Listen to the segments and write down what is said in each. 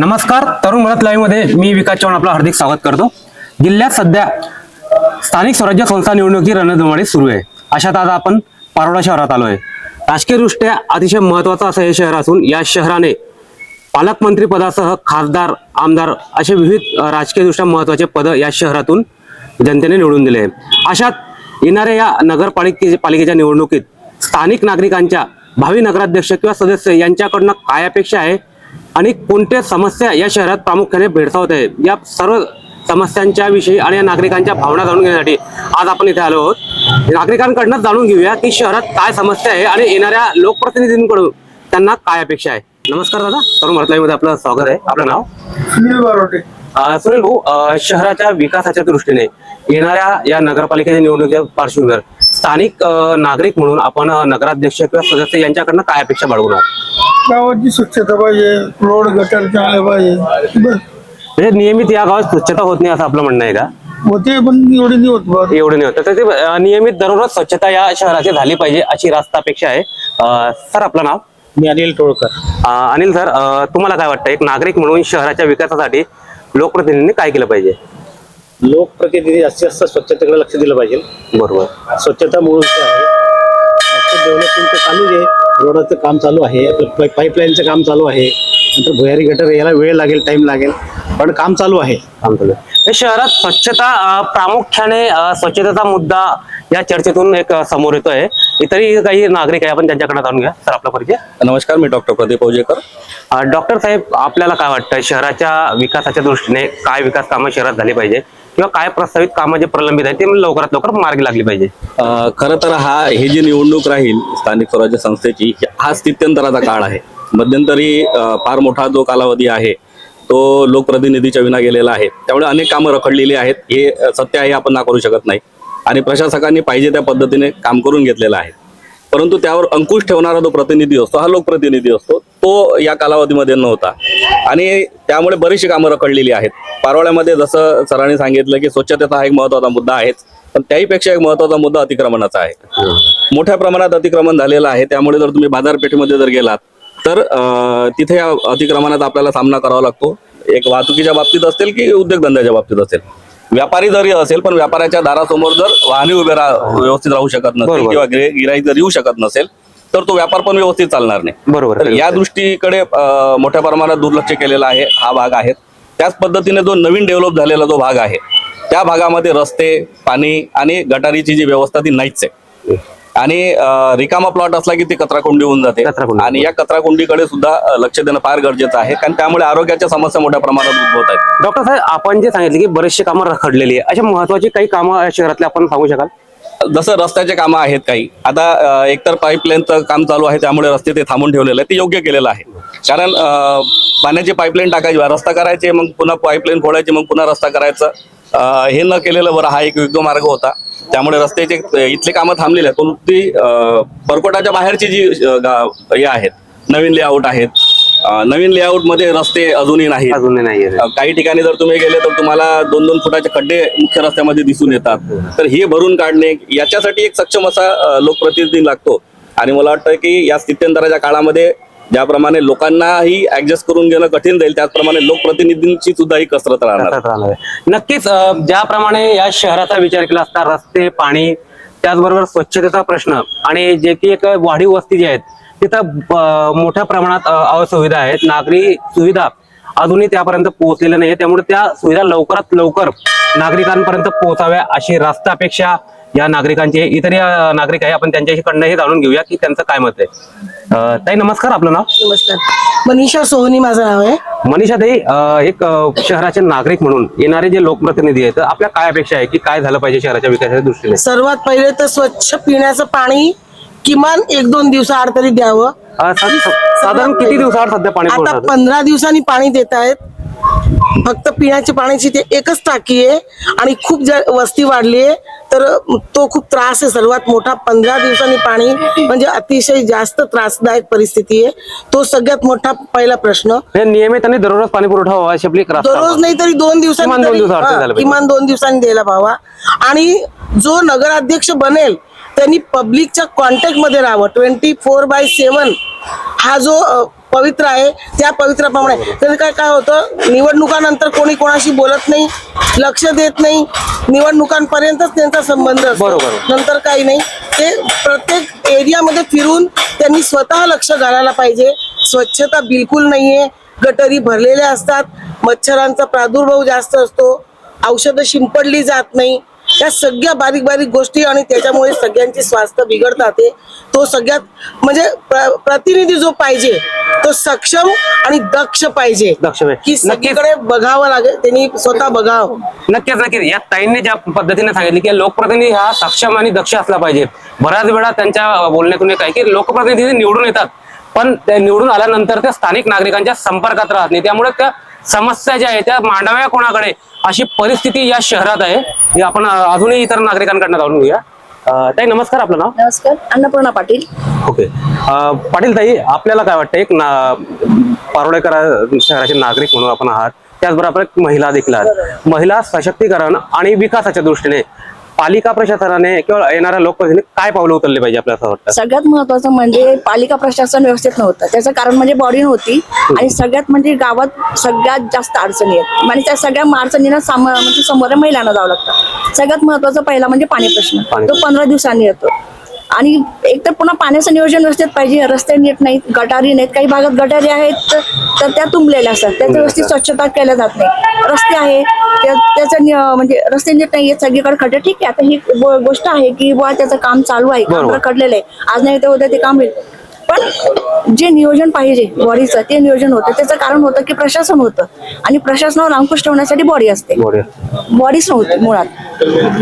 नमस्कार तरुण भारत लाईव्हमध्ये मी विकास चव्हाण आपलं हार्दिक स्वागत करतो. जिल्ह्यात सध्या स्थानिक स्वराज्य संस्था निवडणुकी रणधुमाळी सुरू आहे. अशात आज आपण पारोडा शहरात आलोय. राजकीयदृष्ट्या अतिशय महत्वाचं असं हे शहर असून या शहराने पालकमंत्री पदासह खासदार आमदार असे विविध राजकीयदृष्ट्या महत्त्वाचे पद या शहरातून जनतेने निवडून दिले आहे. अशात येणाऱ्या या नगरपालिके पालिकेच्या निवडणुकीत स्थानिक नागरिकांच्या भावी नगराध्यक्ष किंवा सदस्य यांच्याकडनं काय अपेक्षा आहे? आणि कोणत्या समस्या या शहरात प्रामुख्याने भेडसावत आहे या सर्व समस्यांच्या विषयी आणि या नागरिकांच्या भावना जाणून घेण्यासाठी आज आपण इथे आलो आहोत. नागरिकांकडनं जाणून घेऊया की शहरात काय समस्या आहे आणि येणाऱ्या लोकप्रतिनिधींकडून त्यांना काय अपेक्षा आहे. नमस्कार दादा तरुणमध्ये आपलं स्वागत आहे. आपलं नाव? सुनील बारोटे. सुनील भाऊ शहराच्या विकासाच्या दृष्टीने येणाऱ्या या नगरपालिकेच्या निवडणुकीच्या पार्श्वभूमीवर स्थानिक नागरिक म्हणून आपण नगराध्यक्ष किंवा सदस्य यांच्याकडनं काय अपेक्षा बाळगून आहात? गावाची स्वच्छता पाहिजे रोड गटर चांगले पाहिजे बस म्हणजे नियमित या गावात स्वच्छता होत नाही असं आपलं म्हणणं आहे का? होते पण एवढी नाही होत बा एवढं नाही होत. तर ते अं, नियमित दररोज स्वच्छता या शहराची झाली पाहिजे अशी रास्त अपेक्षा आहे. अं, सर आपलं नाव? मी अनिल टोळकर. अं, अनिल सर अं, तुम्हाला काय वाटतं एक नागरिक म्हणून शहराच्या विकासासाठी लोकप्रतिनिधींनी काय केलं पाहिजे? लोकप्रतिनिधी जास्तीत जास्त स्वच्छतेकडे लक्ष दिलं पाहिजे. बरोबर. स्वच्छता मूळ आहे डेव्हलपमेंटचं चालू आहे रोडाचं काम चालू आहे आपलं पाईपलाईनचं काम चालू आहे. नंतर भुयारी गटर याला वेळ लागेल टाइम लागेल. पण काम चालू आहे. काम चालू आहे. शहरात स्वच्छता प्रामुख्याने स्वच्छतेचा मुद्दा या चर्चेतून एक समोर येतोय. इतरही काही नागरिक आहे आपण त्यांच्याकडे जाणून घ्या सर आपला परिचय? नमस्कार मी डॉक्टर प्रदीप ओजेकर अं, डॉक्टर साहेब आपल्याला काय वाटतं? शहराच्या विकासाच्या दृष्टीने काय विकास कामं शहरात झाली पाहिजे? किंवा काय प्रस्तावित कामं जे प्रलंबित आहेत ते लवकरात लवकर मार्गी लागली पाहिजे? खरं तर हा हे जी निवडणूक राहील स्थानिक स्वराज्य संस्थेची हा स्थित्यंतराचा काळ आहे. मध्यंतरी फार मोठा जो कालावधी आहे तो लोकप्रतिनिधीच्या विना गेलेला आहे. त्यामुळे अनेक कामं रखडलेली आहेत. हे सत्य आहे आपण नाकारू शकत नाही. आणि प्रशासकांनी पाहिजे त्या पद्धतीने काम करून घेतलेलं आहे. परंतु त्यावर अंकुश ठेवणारा जो प्रतिनिधी असतो हा लोकप्रतिनिधी असतो तो या कालावधीमध्ये नव्हता. आणि त्यामुळे बरीचशी कामं रखडलेली आहेत. पारोळ्यामध्ये जसं सरांनी सांगितलं की स्वच्छतेचा हा एक महत्त्वाचा मुद्दा आहेच पण त्याहीपेक्षा एक महत्त्वाचा मुद्दा अतिक्रमणाचा आहे. मोठ्या प्रमाणात अतिक्रमण झालेलं आहे. त्यामुळे जर तुम्ही बाजारपेठेमध्ये जर गेलात तर तिथे या अतिक्रमणाचा आपल्याला सामना करावा लागतो. एक वाहतुकीच्या बाबतीत असेल की उद्योगधंद्याच्या बाबतीत असेल? व्यापारी जरी असेल पण व्यापाऱ्याच्या दारासमोर जर वाहने उभे राह व्यवस्थित राहू शकत नसेल बरोबर. किंवा गिरे- गिराईक जर येऊ शकत नसेल तर तो व्यापार पण व्यवस्थित चालणार नाही. बरोबर. तर या दृष्टीकडे अ, मोठ्या प्रमाणात दुर्लक्ष केलेलं आहे हा भाग आहे. त्याच पद्धतीने जो नवीन डेव्हलप झालेला जो भाग आहे त्या भागामध्ये रस्ते पाणी आणि गटारीची जी व्यवस्था ती नाहीच आहे. आणि रिकामा प्लॉट असला की ती कचराकुंडी होऊन जाते. आणि या कचराकुंडीकडे सुद्धा लक्ष देणं फार गरजेचं आहे. कारण त्यामुळे आरोग्याच्या समस्या मोठ्या प्रमाणात उद्भवत आहेत. डॉक्टर साहेब आपण जे सांगितले की बरेचसे कामं रखडलेली आहे अशा महत्वाची काही कामं या शहरातले आपण सांगू शकाल? जसं रस्त्याचे कामं आहेत काही. आता एकतर पाईपलाईनचं काम चालू आहे त्यामुळे रस्ते ते थांबून ठेवलेलं आहे ते योग्य केलेलं आहे. कारण पाण्याची पाईपलाईन टाकायची रस्ता करायचे मग पुन्हा पाईपलाईन फोडायची मग पुन्हा रस्ता करायचं. हे न केलेलं बरं हा एक योग्य मार्ग होता. त्यामुळे रस्त्याचे इथले कामं थांबलेले आहेत. ती परकोटाच्या बाहेरची जी हे आहेत नवीन लेआउट आहेत नवीन लेआउटमध्ये रस्ते अजूनही नाहीत. अजूनही नाहीये. अ, काही ठिकाणी जर तुम्ही गेले तर तुम्हाला दोन दोन फुटाचे खड्डे मुख्य रस्त्यामध्ये दिसून येतात. तर हे भरून काढणे याच्यासाठी एक सक्षम असा लोकप्रतिनिधी लागतो. आणि मला वाटतं की या स्थित्यंतराच्या काळामध्ये ज्याप्रमाणे लोकांनाही ऍडजस्ट करून घेणं कठीण जाईल त्याचप्रमाणे लोकप्रतिनिधींची सुद्धा ही कसरत राहणार राहणार आहे. नक्कीच अं, ज्याप्रमाणे या शहराचा विचार केला असता रस्ते पाणी त्याचबरोबर स्वच्छतेचा प्रश्न आणि जे की एक वाढीव वस्ती जी आहेत तिथं मोठ्या प्रमाणात अं, असुविधा आहेत नागरी सुविधा अजूनही त्यापर्यंत पोहोचलेल्या नाही त्यामुळे त्या सुविधा लवकरात लवकर नागरिकांपर्यंत पोहोचाव्या अशी रास्त अपेक्षा या नागरिकांची आहे. इतरही नागरिक आहे आपण त्यांच्याशी कडनं हे जाणून घेऊया की त्यांचं काय मत आहे अं, ताई नमस्कार आपलं नाव? नमस्कार. मनीषा सोहनी माझं नाव आहे. मनीषा ताई अं, एक अं, शहराचे नागरिक म्हणून येणारे जे लोकप्रतिनिधी आहेत आपल्या काय अपेक्षा आहे की काय झालं पाहिजे शहराच्या विकासाच्या दृष्टीने? सर्वात पहिले तर स्वच्छ पिण्याचं पाणी किमान एक दोन दिवसाआड तरी द्यावं. अं, सा- सा- साधारण किती दिवसावर सध्या पाणी आता पुरवठा पंधरा दिवसांनी पाणी देत आहेत. फक्त पिण्याची पाण्याची ते एकच टाकी आहे आणि खूप ज- वस्ती वाढली आहे तर तो खूप त्रास आहे. सर्वात मोठा पंधरा दिवसांनी पाणी म्हणजे अतिशय जास्त त्रासदायक परिस्थिती आहे. तो सगळ्यात मोठा पहिला प्रश्न. नियमित आणि दररोज पाणी पुरवठा व्हावा अशी आपली दररोज नाही तरी दोन दिवसांनी. किमान दोन दिवसांनी द्यायला पाहावा आणि जो नगराध्यक्ष बनेल त्यांनी पब्लिकच्या कॉन्टॅक्टमध्ये राहावं. ट्वेंटी फोर बाय सेवन हा जो पवित्र आहे त्या पवित्राप्रमाणे तर काय काय होतं? निवडणुकानंतर कोणी कोणाशी बोलत नाही लक्ष देत नाही. निवडणुकांपर्यंतच त्यांचा संबंध बरोबर. नंतर काही नाही. ते प्रत्येक एरियामध्ये फिरून त्यांनी स्वतः लक्ष घालायला पाहिजे. स्वच्छता बिलकुल नाहीये. गटरी भरलेल्या असतात. मच्छरांचा प्रादुर्भाव जास्त असतो. औषधं शिंपडली जात नाही. या सगळ्या बारीक बारीक गोष्टी आणि त्याच्यामुळे सगळ्यांचे स्वास्थ्य बिघडतात ते. सगळ्यात म्हणजे प्र- प्रतिनिधी जो पाहिजे तो सक्षम आणि दक्ष पाहिजे दक्ष. की. सगळीकडे बघावं लागेल त्यांनी स्वतः बघावं नक्कीच नक्कीच या ताईंनी ज्या पद्धतीने सांगितले की लोकप्रतिनिधी हा सक्षम आणि दक्ष असला पाहिजे बऱ्याच वेळा त्यांच्या बोलण्यातून आहे की लोकप्रतिनिधी निवडून येतात पण ते निवडून आल्यानंतर त्या स्थानिक नागरिकांच्या संपर्कात राहत नाही त्यामुळे त्या समस्या ज्या आहेत त्या मांडाव्या कोणाकडे अशी परिस्थिती या शहरात आहे. ही आपण अजूनही इतर नागरिकांकडनं जाणून घेऊया. अं, ताई नमस्कार आपलं नाव? नमस्कार अन्नपूर्णा पाटील. ओके. अं, पाटील ताई आपल्याला काय वाटतं एक ना पारोडेकर शहराचे नागरिक म्हणून आपण आहात. त्याचबरोबर एक महिला देखील आहात. महिला सशक्तीकरण आणि विकासाच्या दृष्टीने पालिका प्रशासनाने किंवा येणाऱ्या लोकप्रतिनिधी काय पावलं उचलले पाहिजे आपल्याला असं वाटतं? सगळ्यात महत्वाचं म्हणजे पालिका प्रशासन व्यवस्थित नव्हतं. त्याचं कारण म्हणजे बॉडी नव्हती आणि सगळ्यात म्हणजे गावात सगळ्यात जास्त अडचणी आहेत. म्हणजे त्या सगळ्या अडचणींना साम म्हणजे समोर महिलांना जावं लागतं. सगळ्यात महत्वाचं पहिला म्हणजे पाणी प्रश्न. तो पंधरा दिवसांनी येतो. आणि एक तर पुन्हा पाण्याचं नियोजन व्यवस्थित पाहिजे रस्ते नीट नाहीत गटारी नाहीत काही भागात गटारी आहेत तर- त्या तुंबलेल्या असतात. त्याची व्यवस्थित स्वच्छता केल्या जात नाही. रस्ते आहे त्या- त्याचं म्हणजे रस्ते नीट नाही आहेत सगळीकडे खड्डे. ठीक आहे आता ही गोष्ट आहे की बुवा त्याचं काम चालू आहे. खडलेलं आहे. आज नाही तर उद्या ते काम होईल. पण जे नियोजन पाहिजे बॉडीचं ते नियोजन होतं. त्याचं कारण होतं की प्रशासन होतं. आणि प्रशासनावर अंकुश ठेवण्यासाठी बॉडी असते. बॉडी बॉडीच नव्हती मुळात.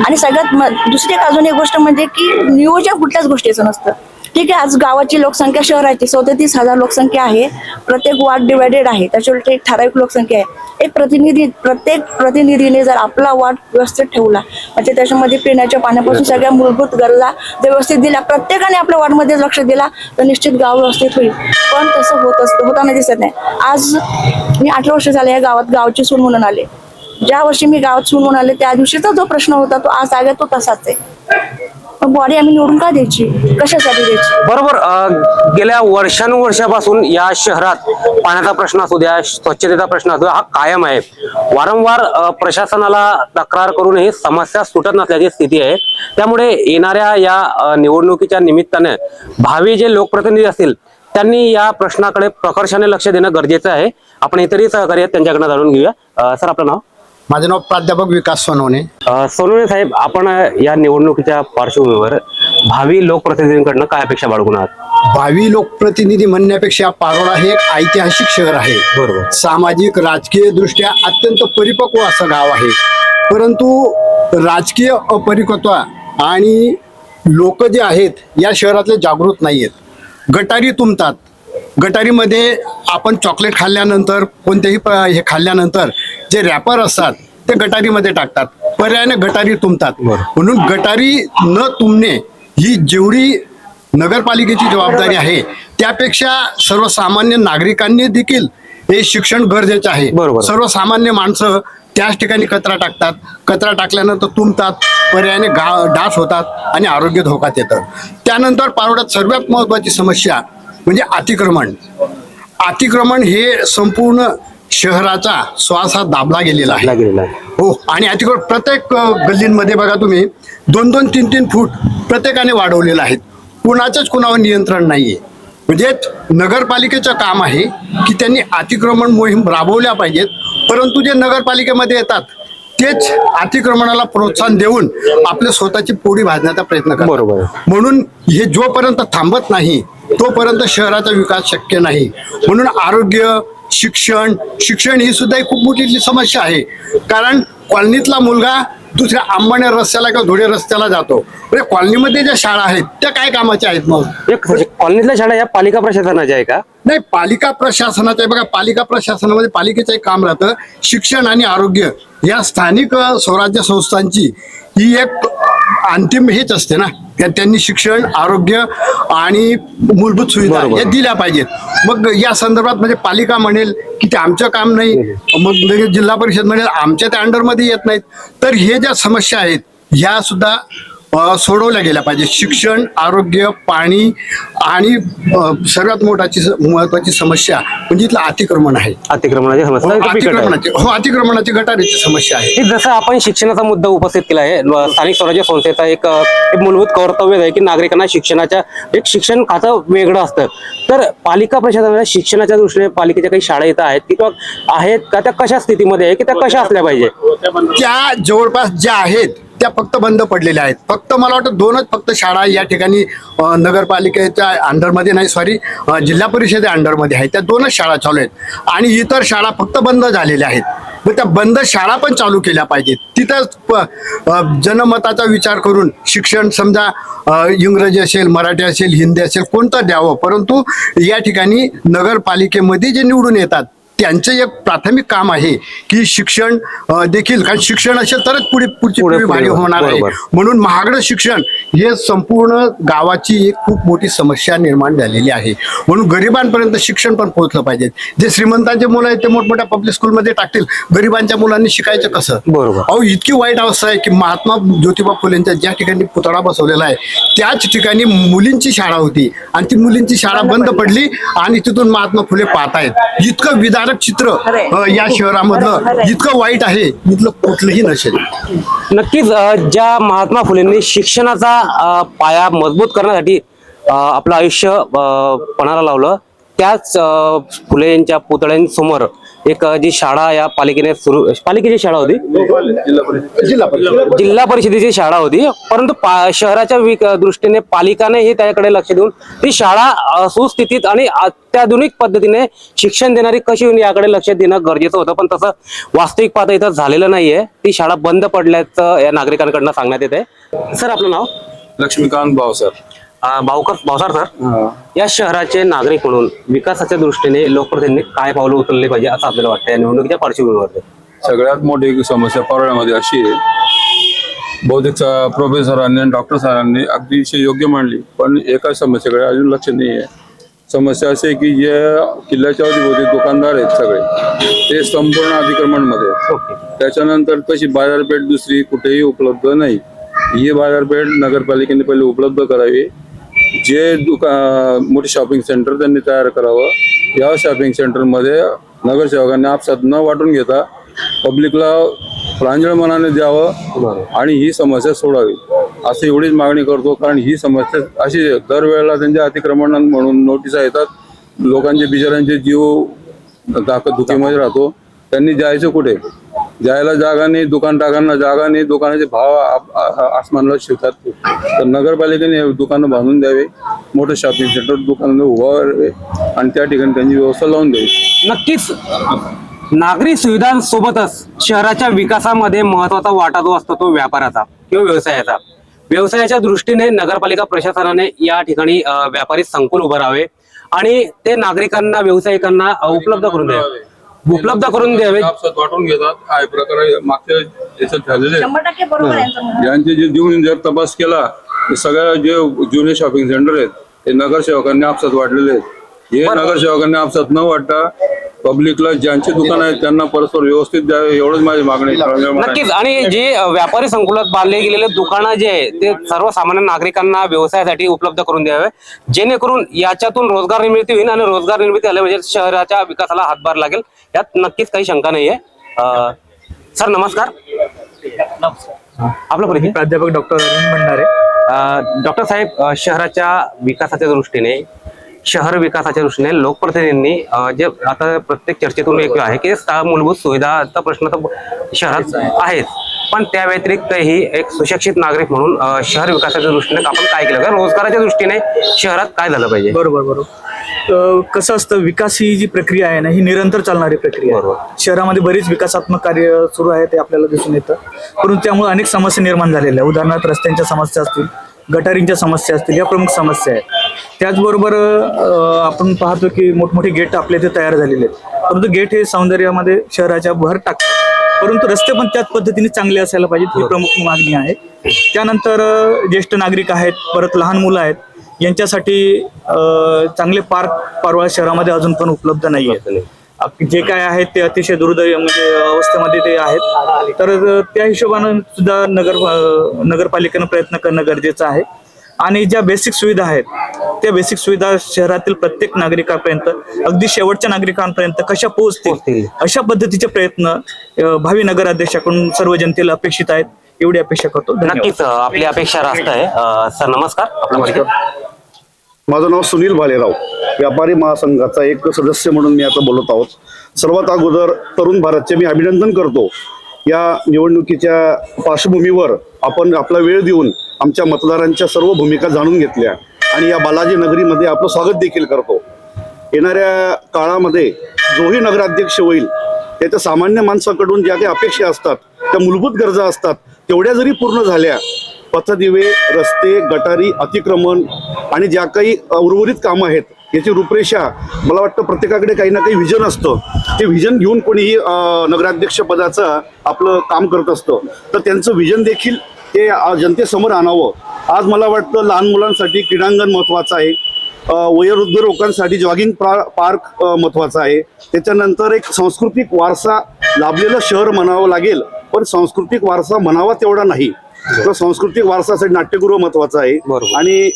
आणि सगळ्यात दुसरी एक अजून एक गोष्ट म्हणजे की नियोजन कुठल्याच गोष्टीचं नसतं. ठीक आहे आज गावाची लोकसंख्या शहराची सदतीस हजार लोकसंख्या आहे. प्रत्येक वार्ड डिवायडेड आहे. त्याच्यावर एक ठराविक लोकसंख्या आहे. एक प्रतिनिधी प्रत्येक प्रतिनिधीने जर आपला वार्ड व्यवस्थित ठेवला म्हणजे त्याच्यामध्ये पिण्याच्या पाण्यापासून सगळ्या मूलभूत गरजा जर व्यवस्थित दिल्या प्रत्येकाने आपल्या वार्डमध्ये लक्ष दिला तर निश्चित गाव व्यवस्थित होईल. पण तसं होत असतं होताना दिसत नाही. आज मी अठरा वर्ष झाले या गावात गावची सून म्हणून आले. ज्या वर्षी मी गावात सून म्हणून आले त्या दिवशीचा जो प्रश्न होता तो आज आहे तो तसाच आहे. बॉडी आम्ही निवडून का द्यायची? कशासाठी द्यायची? बरोबर गेल्या वर्षानुवर्षापासून या शहरात पाण्याचा प्रश्न असू द्या स्वच्छतेचा प्रश्न असू द्या हा कायम आहे. वारंवार प्रशासनाला तक्रार करूनही समस्या सुटत नसल्याची स्थिती आहे. त्यामुळे येणाऱ्या या निवडणुकीच्या निमित्ताने भावी जे लोकप्रतिनिधी असतील त्यांनी या प्रश्नाकडे प्रकर्षाने लक्ष देणं गरजेचं आहे. आपण इतरही सहकारी आहेत त्यांच्याकडनं जाणून घेऊया. सर आपलं नाव? माझं नाव प्राध्यापक विकास सोनवणे. सोनवणे साहेब आपण या निवडणुकीच्या पार्श्वभूमीवर भावी लोकप्रतिनिधींकडनं काय अपेक्षा बाळगून आहात? भावी लोकप्रतिनिधी म्हणण्यापेक्षा पारोळा हे एक ऐतिहासिक शहर आहे. बरोबर. सामाजिक राजकीय दृष्ट्या अत्यंत परिपक्व असं गाव आहे. परंतु राजकीय अपरिपक्व आणि लोक जे आहेत या शहरातले जागृत नाही आहेत गटारी तुंबतात. गटारीमध्ये आपण चॉकलेट खाल्ल्यानंतर कोणतेही प- हे खाल्ल्यानंतर जे रॅपर असतात ते गटारीमध्ये टाकतात. पर्यायाने गटारी तुंबतात. म्हणून गटारी न तुंबणे ही जेवढी नगरपालिकेची जबाबदारी आहे त्यापेक्षा सर्वसामान्य नागरिकांनी देखील हे शिक्षण गरजेचं आहे. सर्वसामान्य माणसं त्याच ठिकाणी कचरा टाकतात. कचरा टाकल्यानंतर तुंबतात पर्यायाने गा डास होतात आणि आरोग्य धोक्यात येतं. त्यानंतर पारोड्यात सर्वात महत्वाची समस्या म्हणजे अतिक्रमण. अतिक्रमण हे संपूर्ण शहराचा श्वास हा दाबला गेलेला आहे. गेलेला आहे. हो आणि अतिक्रमण प्रत्येक गल्लींमध्ये बघा तुम्ही दोन दोन तीन तीन फूट प्रत्येकाने वाढवलेलं आहेत कुणाचंच कुणावर नियंत्रण नाहीये. म्हणजे नगरपालिकेचं काम आहे की त्यांनी अतिक्रमण मोहीम राबवल्या पाहिजेत परंतु जे नगरपालिकेमध्ये येतात तेच अतिक्रमणाला प्रोत्साहन देऊन आपल्या स्वतःची पोळी भाजण्याचा प्रयत्न करतात. बरोबर. म्हणून हे जोपर्यंत थांबत नाही तोपर्यंत शहराचा विकास शक्य नाही. म्हणून आरोग्य शिक्षण शिक्षण ही सुद्धा एक खूप मोठी समस्या आहे. कारण कॉलनीतला मुलगा दुसऱ्या आंबाण्या रस्त्याला किंवा धुळे रस्त्याला जातो. म्हणजे कॉलनीमध्ये ज्या शाळा आहेत त्या काय कामाच्या आहेत मग? एक कॉलनीतल्या शाळा या पालिका प्रशासनाच्या आहे का? नाही पालिका प्रशासनाचं आहे. बघा पालिका प्रशासनामध्ये पालिकेचं एक काम राहतं. शिक्षण आणि आरोग्य या स्थानिक स्वराज्य संस्थांची ही एक अंतिम हेच असते ना. त्या- त्यांनी शिक्षण आरोग्य आणि मूलभूत सुविधा. या दिल्या पाहिजेत मग या संदर्भात म्हणजे पालिका म्हणेल की ते आमचं काम नाही मग लगेच जिल्हा परिषद म्हणेल आमच्या त्या अंडरमध्ये येत नाहीत तर हे ज्या समस्या आहेत ह्या सुद्धा सोडवल्या गेल्या पाहिजे. शिक्षण आरोग्य पाणी आणि सर्वात मोठाची महत्वाची समस्या म्हणजे इथलं अतिक्रमण आहे. अतिक्रमणाची समस्या आहे. अतिक्रमणाची हो अतिक्रमणाची गटारीची समस्या आहे. जसं आपण शिक्षणाचा मुद्दा उपस्थित केला आहे स्थानिक स्वराज्य संस्थेचा एक मूलभूत कर्तव्य आहे की नागरिकांना शिक्षणाच्या एक शिक्षण खातं वेगळं असतं. तर पालिका प्रशासनाला शिक्षणाच्या दृष्टीने पालिकेच्या काही शाळा इथं आहेत किंवा आहेत का त्या कशा स्थितीमध्ये आहे की त्या कशा असल्या पाहिजे? त्या जवळपास ज्या आहेत त्या फक्त बंद पडलेल्या आहेत. फक्त मला वाटतं दोनच फक्त शाळा या ठिकाणी नगरपालिकेच्या अंडरमध्ये नाही सॉरी जिल्हा परिषदे अंडरमध्ये आहेत. त्या दोनच शाळा चालू आहेत. आणि इतर शाळा फक्त बंद झालेल्या आहेत. मग त्या बंद शाळा पण चालू केल्या पाहिजेत. तिथंच प- जनमताचा विचार करून शिक्षण समजा इंग्रजी असेल मराठी असेल हिंदी असेल कोणतं द्यावं? परंतु या ठिकाणी नगरपालिकेमध्ये जे निवडून येतात त्यांचं एक प्राथमिक काम आहे की शिक्षण देखील कारण शिक्षण असेल तरच पुढे पुढची पुढे- पिढी भारी होणार आहे. म्हणून महागडं शिक्षण हे संपूर्ण गावाची एक खूप मोठी समस्या निर्माण झालेली आहे. म्हणून गरिबांपर्यंत शिक्षण पण पोहोचलं पाहिजे. जे श्रीमंतांचे मुलं आहेत ते मोठमोठ्या पब्लिक स्कूलमध्ये टाकतील. गरिबांच्या मुलांनी शिकायचं कसं? बरोबर. अहो इतकी वाईट अवस्था आहे की महात्मा ज्योतिबा फुलेंच्या ज्या ठिकाणी पुतळा बसवलेला आहे त्याच ठिकाणी मुलींची शाळा होती. आणि ती मुलींची शाळा बंद पडली. आणि तिथून महात्मा फुले पाहत आहेत इतकं विदारक चित्र. अ, या शहरामधलं. इतकं वाईट आहे इथलं कुठलंही नसेल नक्कीच अ, ज्या महात्मा फुलेंनी शिक्षणाचा अ, पाया मजबूत करण्यासाठी अ, आपलं आयुष्य अ, पणाला लावलं त्याच अ, फुले यांच्या पुतळ्यांसमोर एक जी शाळा या पालिकेने सुरू पालिकेची शाळा होती? जिल्हा परिषदेची शाळा होती. परंतु शहराच्या विक दृष्टीने पालिकानेही त्याकडे लक्ष देऊन ती शाळा सुस्थितीत आणि अत्याधुनिक पद्धतीने शिक्षण देणारी कशी होईल याकडे लक्ष देणं गरजेचं होतं. पण तसं वास्तविक पाहता इथं झालेलं नाहीये. ती शाळा बंद पडल्याचं या नागरिकांकडनं सांगण्यात येते सर आपलं नाव? लक्ष्मीकांत भाव सर. भाऊकर भाऊसार सर या शहराचे नागरिक म्हणून विकासाच्या दृष्टीने लोकप्रतिनिधी काय पावलं उचलले पाहिजे असं आपल्याला वाटतं या निवडणुकीच्या पार्श्वभूमीवर सगळ्यात मोठी समस्या परळ्यामध्ये अशी आहे. बहुतेक प्रोफेसरांनी आणि डॉक्टर सरांनी अगदीशय योग्य मांडली पण एका समस्येकडे अजून लक्ष नाही आहे. समस्या अशी आहे की जे किल्ल्याच्या अवतीभोवती दुकानदार आहेत सगळे ते संपूर्ण अतिक्रमणमध्ये आहेत. त्याच्यानंतर तशी बाजारपेठ दुसरी कुठेही उपलब्ध नाही. ही बाजारपेठ नगरपालिकेने पहिले उपलब्ध करावी जे दुका मोठे शॉपिंग सेंटर त्यांनी तयार करावं या शॉपिंग सेंटरमध्ये नगरसेवकांनी आपसात न वाटून घेता पब्लिकला प्रांजळ मनाने द्यावं आणि ही समस्या सोडावी. असं एवढीच मागणी करतो कारण ही समस्या अशी दरवेळेला त्यांच्या अतिक्रमण म्हणून नोटिसा येतात. लोकांचे बिचारांचे जीव दाखत धुकीमध्ये राहतो. त्यांनी जायचं कुठे? जायला जागा नाही दुकान टाकांना जागा नाही दुकानाचे भाव आसमानला शिवतात तर नगरपालिकेने दुकानं बांधून द्यावे मोठं शॉपिंग सेंटर दुकान उभारावे आणि त्या ठिकाणी त्यांची व्यवस्था लावून द्यावी. नक्कीच. नागरी सुविधांसोबतच शहराच्या विकासामध्ये महत्त्वाचा वाटा जो असतो तो व्यापाराचा किंवा व्यवसायाचा. व्यवसायाच्या दृष्टीने नगरपालिका प्रशासनाने या ठिकाणी व्यापारी संकुल उभारावे आणि ते नागरिकांना व्यावसायिकांना उपलब्ध करून द्यावे. उपलब्ध करून द्यावे आपसात वाटून घेतात एक प्रकार मागच्या याच्यात झालेले आहे. शंभर टक्के बरोबर आहे यांचं म्हणणं. यांचे जे देऊन जर तपास केला सगळ्या जे जुने शॉपिंग सेंटर आहेत ते नगरसेवकांनी आपसात वाढलेले आहेत हे नगरसेवकांनी आपसात न वाटता पब्लिकला ज्यांचे दुकान आहेत त्यांना परस्पर व्यवस्थित द्यावे एवढंच माझी मागणी आहे. नक्कीच. आणि जे व्यापारी संकुलात बांधले गेलेले दुकानं जे आहे ते सर्वसामान्य नागरिकांना व्यवसायासाठी उपलब्ध करून द्यावे. जेणेकरून याच्यातून रोजगार निर्मिती होईल आणि रोजगार निर्मिती झाली म्हणजे शहराच्या विकासाला हातभार लागेल. यात नक्कीच काही शंका नाहीये. अ, सर नमस्कार. आपला परिचय? प्राध्यापक डॉक्टर अरविंद भंडारे. डॉक्टर साहेब अ, शहराच्या विकासाच्या दृष्टीने शहर विकासाच्या दृष्टीने लोकप्रतिनिधींनी जे आता प्रत्येक चर्चेतून एक आहे की मूलभूत सुविधाचा प्रश्न तर शहरात आहेच पण त्या व्यतिरिक्तही एक सुशिक्षित नागरिक म्हणून शहर विकासाच्या दृष्टीने आपण काय केलं? रोजगाराच्या दृष्टीने शहरात काय झालं पाहिजे? बरोबर बरोबर. कसं असतं विकास ही जी प्रक्रिया आहे ना ही निरंतर चालणारी प्रक्रिया बरोबर. आहे शहरामध्ये बरीच विकासात्मक कार्य सुरू आहे ते आपल्याला दिसून येतं. परंतु त्यामुळे अनेक समस्या निर्माण झालेल्या आहेत. उदाहरणार्थ रस्त्यांच्या समस्या असतील गटारींच्या समस्या असतील या प्रमुख समस्या आहेत. त्याचबरोबर आपण पाहतो की मोठमोठे गेट आपल्या इथे तयार झालेले आहेत. परंतु गेट हे सौंदर्यामध्ये शहराच्या भर टाकतात परंतु रस्ते पण त्याच पद्धतीने चांगले असायला पाहिजेत ही प्रमुख मागणी आहे. त्यानंतर ज्येष्ठ नागरिक आहेत परत लहान मुलं आहेत यांच्यासाठी चांगले पार्क परवा शहरामध्ये अजून पण उपलब्ध नाही. आहेत जे काय आहेत ते अतिशय दुर्दैवी म्हणजे अवस्थेमध्ये ते आहेत. तर त्या हिशोबानं सुद्धा नगर नगरपालिकेनं प्रयत्न करणं गरजेचं आहे. आणि ज्या बेसिक सुविधा आहेत त्या बेसिक सुविधा शहरातील प्रत्येक नागरिकापर्यंत अगदी शेवटच्या नागरिकांपर्यंत कशा पोहोचतील. अशा पद्धतीचे प्रयत्न भावी नगराध्यक्षाकडून सर्व जनतेला अपेक्षित आहेत एवढी अपेक्षा करतो. नक्कीच आपली अपेक्षा रास्त आहे. सर नमस्कार. माझं नाव सुनील भालेराव. व्यापारी महासंघाचा एक सदस्य म्हणून मी आता बोलत आहोत. सर्वात अगोदर तरुण भारतचे मी अभिनंदन करतो. या निवडणुकीच्या पार्श्वभूमीवर आपण आपला वेळ देऊन आमच्या मतदारांच्या सर्व भूमिका जाणून घेतल्या आणि या बालाजी नगरीमध्ये आपलं स्वागत देखील करतो. येणाऱ्या काळामध्ये जोही नगराध्यक्ष होईल त्याच्या सामान्य माणसाकडून ज्या काही अपेक्षा असतात त्या मूलभूत गरजा असतात तेवढ्या जरी पूर्ण झाल्या पथदिवे रस्ते गटारी अतिक्रमण आणि ज्या काही उर्वरित कामं आहेत याची रूपरेषा मला वाटतं प्रत्येकाकडे काही ना काही व्हिजन असतं. ते व्हिजन घेऊन कोणीही नगराध्यक्ष पदाचं आपलं काम करत असतं. तर त्यांचं व्हिजन देखील ते जनतेसमोर आणावं. आज मला वाटतं लहान मुलांसाठी क्रीडांगण महत्त्वाचं आहे. वयोवृद्ध लोकांसाठी जॉगिंग पार्क महत्त्वाचा आहे. त्याच्यानंतर एक सांस्कृतिक वारसा लाभलेलं शहर म्हणावं लागेल पण सांस्कृतिक वारसा म्हणावा तेवढा नाही. तर सांस्कृतिक वारसासाठी नाट्यगृह महत्वाचं आहे. आणि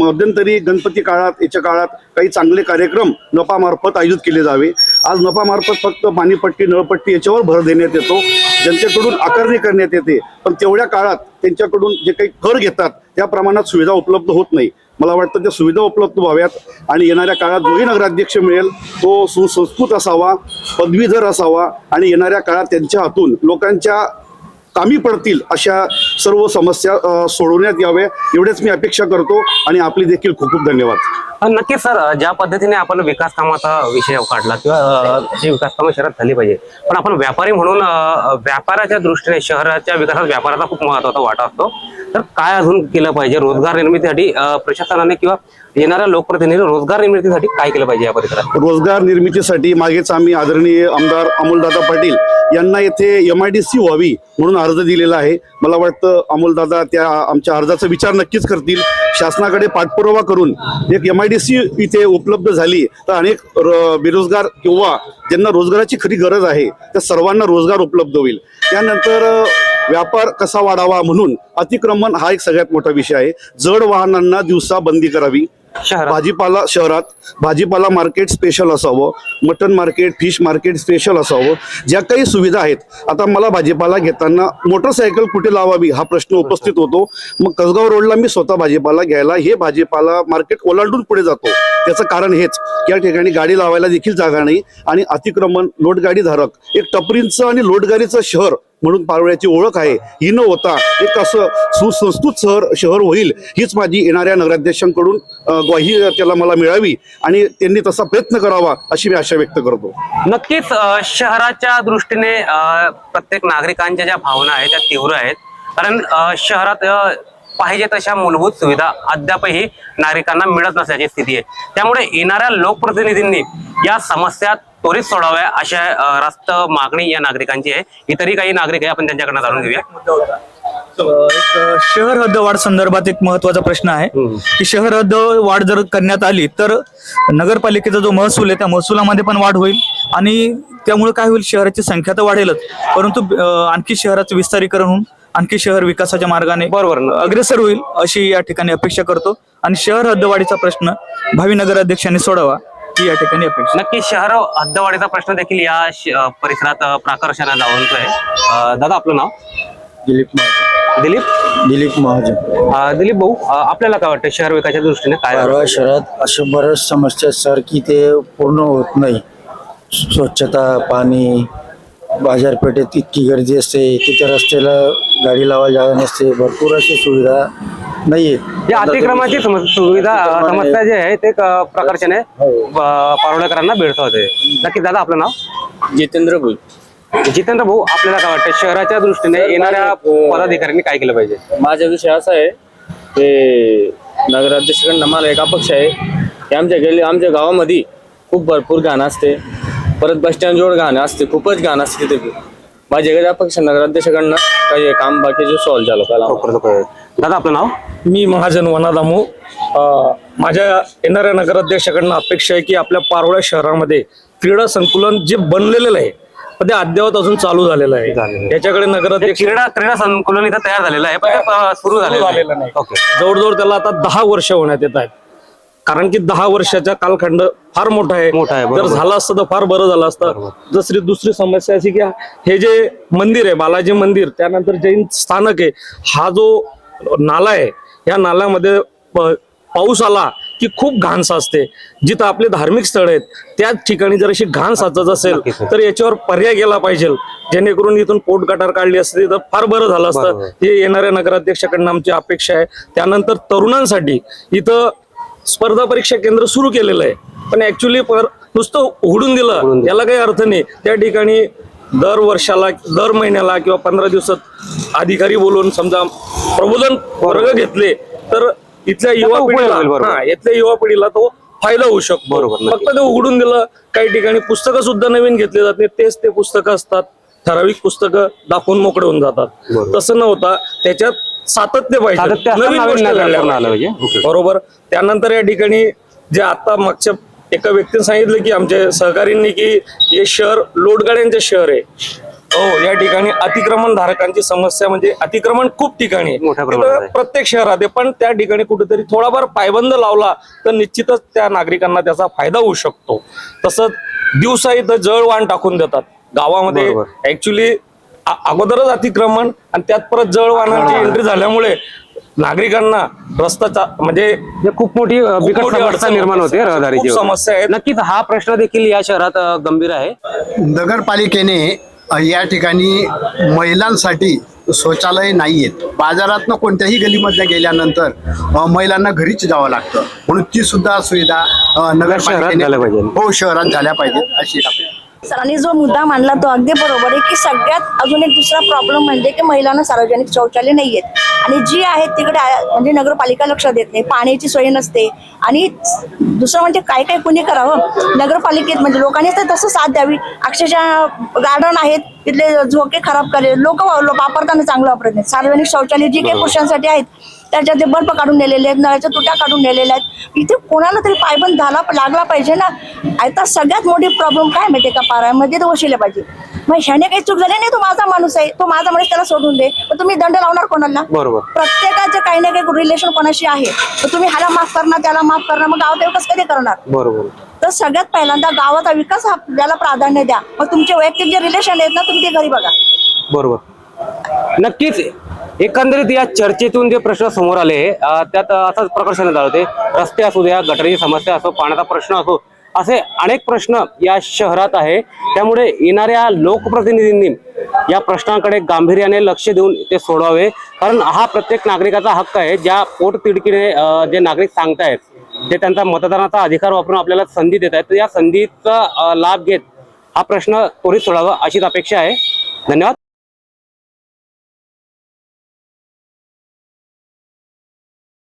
मध्यंतरी गणपती काळात याच्या काळात काही चांगले कार्यक्रम नफामार्फत आयोजित केले जावे. आज नफामार्फत फक्त पाणीपट्टी नळपट्टी याच्यावर भर देण्यात येतो. जनतेकडून आकारणी करण्यात येते. पण तेवढ्या काळात त्यांच्याकडून जे काही कर घेतात त्या प्रमाणात सुविधा उपलब्ध होत नाही. मला वाटतं त्या सुविधा उपलब्ध व्हाव्यात. आणि येणाऱ्या काळात जोही नगराध्यक्ष मिळेल तो सुसंस्कृत असावा पदवीधर असावा. आणि येणाऱ्या काळात त्यांच्या हातून लोकांच्या कामी पडतील अशा सर्व समस्या सोडवण्यात याव्या एवढेच मी अपेक्षा करतो आणि आपली देखील खूप खूप धन्यवाद. नक्की नक्कीच सर. ज्या पद्धतीने आपण विकास कामाचा विषय काढला किंवा जी विकास कामं शहरात झाली पाहिजे पण आपण व्यापारी म्हणून व्यापाराच्या दृष्टीने शहराच्या विकासात व्यापाराचा खूप महत्त्वाचा वाटा असतो. तर काय अजून केलं पाहिजे? रोजगार निर्मितीसाठी प्रशासनाने किंवा येणाऱ्या लोकप्रतिनिधी रोजगार निर्मितीसाठी काय केलं पाहिजे या परिसरात? रोजगार निर्मितीसाठी मागेच आम्ही आदरणीय आमदार अमोलदादा पाटील यांना येथे एम आय डी सी व्हावी म्हणून अर्ज दिलेला आहे. मला वाटतं अमोलदादा त्या आमच्या अर्जाचा विचार नक्कीच करतील. शासनाकडे पाठपुरावा करून एक एम आय डी सी इथे उपलब्ध झाली तर अनेक बेरोजगार किंवा ज्यांना रोजगाराची खरी गरज आहे त्या सर्वांना रोजगार उपलब्ध होईल. त्यानंतर व्यापार कसा वाढावा म्हणून अतिक्रमण हा एक सगळ्यात मोठा विषय आहे. जड वाहनांना दिवसा बंदी करावी. भाजीपाला शहरात. भाजीपाला मार्केट स्पेशल असावं. Mutton market fish market special असावं. ज्या काही सुविधा आहेत आता मला भाजीपाला घेताना मोटरसायकल कुठे लावावी हा प्रश्न उपस्थित होतो. मग कसगाव रोडला मी स्वतः भाजीपाला घ्यायला हे भाजीपाला मार्केट ओलांडून पुढे जातो. त्याचं कारण हेच या ठिकाणी गाडी लावायला देखील जागा नाही आणि अतिक्रमण लोटगाडी धारक एक टपरींचं आणि लोटगाडीचं शहर म्हणून पारोळ्याची ओळख आहे. ही न होता एक असं सुसंस्कृत शहर शहर होईल हीच माझी येणाऱ्या नगराध्यक्षांकडून ग्वाही त्याला मला मिळावी आणि त्यांनी तसा प्रयत्न करावा अशी मी आशा व्यक्त करतो. नक्कीच शहराच्या दृष्टीने प्रत्येक नागरिकांच्या ज्या भावना आहेत त्या तीव्र आहेत. कारण शहरात पाहिजे तशा मूलभूत सुविधा अद्यापही नागरिकांना मिळत नसल्याची स्थिती आहे. त्यामुळे येणाऱ्या लोकप्रतिनिधींनी या समस्या त्वरित सोडाव्या अशा रास्त मागणी या नागरिकांची आहे. इतरही काही नागरिक आहे आपण त्यांच्याकडनं जाणून घेऊया. एक शहर हद्द वाढ संदर्भात एक महत्त्वाचा प्रश्न आहे. की शहर हद्द वाढ जर करण्यात आली तर नगरपालिकेचा जो महसूल आहे त्या महसुलामध्ये पण वाढ होईल आणि त्यामुळे काय होईल शहराची संख्या तर वाढेलच. परंतु आणखी शहराचं विस्तारीकरण होऊन आणखी शहर विकासाच्या मार्गाने बरोबर. अग्रेसर होईल अशी या ठिकाणी अपेक्षा करतो. आणि शहर हद्दवाढीचा प्रश्न भावी नगराध्यक्षांनी सोडावा. ही या ठिकाणी अपेक्षा नक्की शहर हद्दवाढीचा प्रश्न देखील या श- परिसरात अं, प्राकर्षाने अं, दादा आपलं नाव? दिलीप महाजन. दिलीप? दिलीप महाजन. अं, दिलीप भाऊ अं, आपल्याला काय वाटतं शहर विकासाच्या दृष्टीने काय शहरात अशा बऱ्याच समस्या आहेत, सर की ते पूर्ण होत नाही. स्वच्छता पाणी बाजारपेठेत इतकी गर्दी असते तिथे रस्त्याला गाडी लावायला जागा नसते भरपूर अशी सुविधा नाहीये. या अतिक्रमाची सम- सुविधा अं, समस्या जी आहे ते एक, अं, प्रकर्षाने अं, पारोळेकरांना भेडसावते नक्की दादा आपलं नाव? जितेंद्र भोई. जितेंद्र भाऊ आपल्याला काय वाटतं शहराच्या दृष्टीने येणाऱ्या पदाधिकाऱ्यांनी काय केलं पाहिजे? माझा विषय असा आहे की नगराध्यक्षकडनं मला एक अपेक्षा आहे की आमच्या गेली आमच्या गावामध्ये खूप भरपूर घाण असते. परत बस स्टँड जवळ घाण असते खूपच घाण असते तिथे. माझी एखादी अपेक्षा नगराध्यक्षकडनं काही काम बाकीचे सॉल्व्ह झालं पाहिजे दादा आपलं नाव? मी महाजन वनादामू. अ, माझ्या येणाऱ्या नगराध्यक्षाकडनं अपेक्षा आहे की आपल्या पारोळ्या शहरामध्ये क्रीडा संकुलन जे बनलेलं आहे पण ते अद्यावत अजून चालू झालेलं झालेलं आहे. आहे. त्याच्याकडे ते नगराध्यक्ष क्रीडा क्रीडा संकुलन इथं तयार झालेलं आहे पण ते, अं, सुरू झालेलं झालेलं नाही. ओके. जवळजवळ त्याला आता दहा वर्ष होण्यात येत आहेत. कारण की दहा वर्षाचा कालखंड फार मोठा आहे. मोठा आहे, जर बरोबर. झालं असतं तर फार बरं झालं असतं. दुसरी दुसरी समस्या अशी की हे जे मंदिर आहे बालाजी मंदिर त्यानंतर जैन स्थानक आहे हा जो नाला आहे या नाल्यामध्ये प- पाऊस आला की खूप घाण साचते. जिथं आपले धार्मिक स्थळ आहेत त्याच ठिकाणी जर अशी घाण साचत असेल नक्कीच. तर याच्यावर पर्याय गेला पाहिजे. जेणेकरून इथून पोट गटार काढली असते तर फार बरं झालं असतं. बरोबर. हे येणाऱ्या नगराध्यक्षाकडनं आमची अपेक्षा आहे. त्यानंतर तरुणांसाठी इथं स्पर्धा परीक्षा केंद्र सुरू केलेलं आहे. पण ऍक्च्युली नुसतं उघडून दिलं याला काही अर्थ नाही. त्या ठिकाणी दर वर्षाला दर महिन्याला किंवा पंधरा दिवसात अधिकारी बोलून समजा प्रबोधन वर्ग घेतले तर इथल्या युवा पिढीला. हा इथल्या युवा पिढीला तो फायदा होऊ शकतो. फक्त ते उघडून दिलं काही ठिकाणी पुस्तकं सुद्धा नवीन घेतली जात नाही तेच ते पुस्तकं असतात. ठराविक पुस्तकं दाखवून मोकळे होऊन जातात. तसं न होता त्याच्यात सातत्य पाहिजे. नवीन गोष्टी घडल्या पाहिजे. बरोबर. त्यानंतर या ठिकाणी जे आता मागच्या एका व्यक्तीने सांगितलं की आमच्या सहकारींनी की हे शहर लोटगाड्यांचे शहर आहे. हो या ठिकाणी अतिक्रमण धारकांची समस्या म्हणजे अतिक्रमण खूप ठिकाणी आहे. मोठ्या प्रमाणात तिथं आहे. प्रत्येक शहरात आहे. पण त्या ठिकाणी कुठेतरी थोडाफार पायबंद लावला तर निश्चितच त्या नागरिकांना त्याचा फायदा होऊ शकतो. तसंच दिवसा इथं जळवाण टाकून देतात. गावामध्ये. ऍक्च्युली अगोदरच अतिक्रमण आणि त्यात परत जळवाणाची एंट्री झाल्यामुळे नागरिकांना रस्ता म्हणजे खूप मोठी बिकट मोठी समस्या अडचण निर्माण होते. रहदारीची खूप समस्या आहेत. नक्कीच हा प्रश्न देखील या शहरात गंभीर आहे नगरपालिकेने या ठिकाणी महिलांसाठी शौचालय नाही आहेत बाजारातनं कोणत्याही गलीमधल्या गेल्यानंतर महिलांना घरीच जावं लागतं म्हणून ती सुद्धा सुविधा अ, नगरपालिकेने झाल्या पाहिजे. हो शहरात झाल्या पाहिजेत अशी सरांनी जो मुद्दा मांडला तो अगदी बरोबर आहे की सगळ्यात अजून एक दुसरा प्रॉब्लेम म्हणजे की महिलांना सार्वजनिक शौचालय नाही आहेत आणि जी आहेत तिकडे म्हणजे नगरपालिका लक्ष देत नाही. पाण्याची सोय नसते. आणि दुसरं म्हणजे काय काय कुणी करावं? नगरपालिकेत म्हणजे लोकांनी तर तसं साथ द्यावी. अक्षरशः गार्डन आहेत तिथले झोके खराब करे लोक वापरताना चांगलं वापरत नाही सार्वजनिक शौचालय जी काही पुरुषांसाठी आहेत त्याच्यात ते बल्ब काढून नेलेले आहेत नळाच्या तुट्या काढून नेलेल्या आहेत. इथे कोणाला तरी पायबंद झाला लागला पाहिजे ना. आता सगळ्यात मोठी प्रॉब्लेम काय माहितीये का पारामध्ये तर वशिले पाहिजे. मग ह्याने काही चूक झाली? नाही तो माझा माणूस आहे. तो माझा माणूस त्याला सोडून दे. पण तुम्ही दंड लावणार कोणाला? बरोबर. प्रत्येकाचं काही ना काही रिलेशन कोणाशी आहे? तर तुम्ही ह्याला माफ करणार त्याला माफ करणार मग गावाचा विकास कधी करणार? बरोबर. तर सगळ्यात पहिल्यांदा गावाचा विकास हा आपल्याला प्राधान्य द्या. मग तुमचे वैयक्तिक जे रिलेशन आहेत ना तुम्ही ते घरी बघा. बरोबर. नक्कीच. एकंदरीत या चर्चेतून जे प्रश्न समोर आले त्यात असाच प्रकर्षाने होते. रस्ते असू द्या गटरीची समस्या असो पाण्याचा प्रश्न असो असे अनेक प्रश्न या शहरात आहे. त्यामुळे येणाऱ्या लोकप्रतिनिधींनी या प्रश्नांकडे गांभीर्याने लक्ष देऊन ते सोडवावे. कारण हा प्रत्येक नागरिकाचा हक्क आहे. ज्या पोटतिडकीने जे नागरिक सांगतायत ते त्यांचा मतदानाचा अधिकार वापरून आपल्याला संधी देत आहेत तर या संधीचा लाभ घेत हा प्रश्न त्वरित सोडावा अशीच अपेक्षा आहे. धन्यवाद.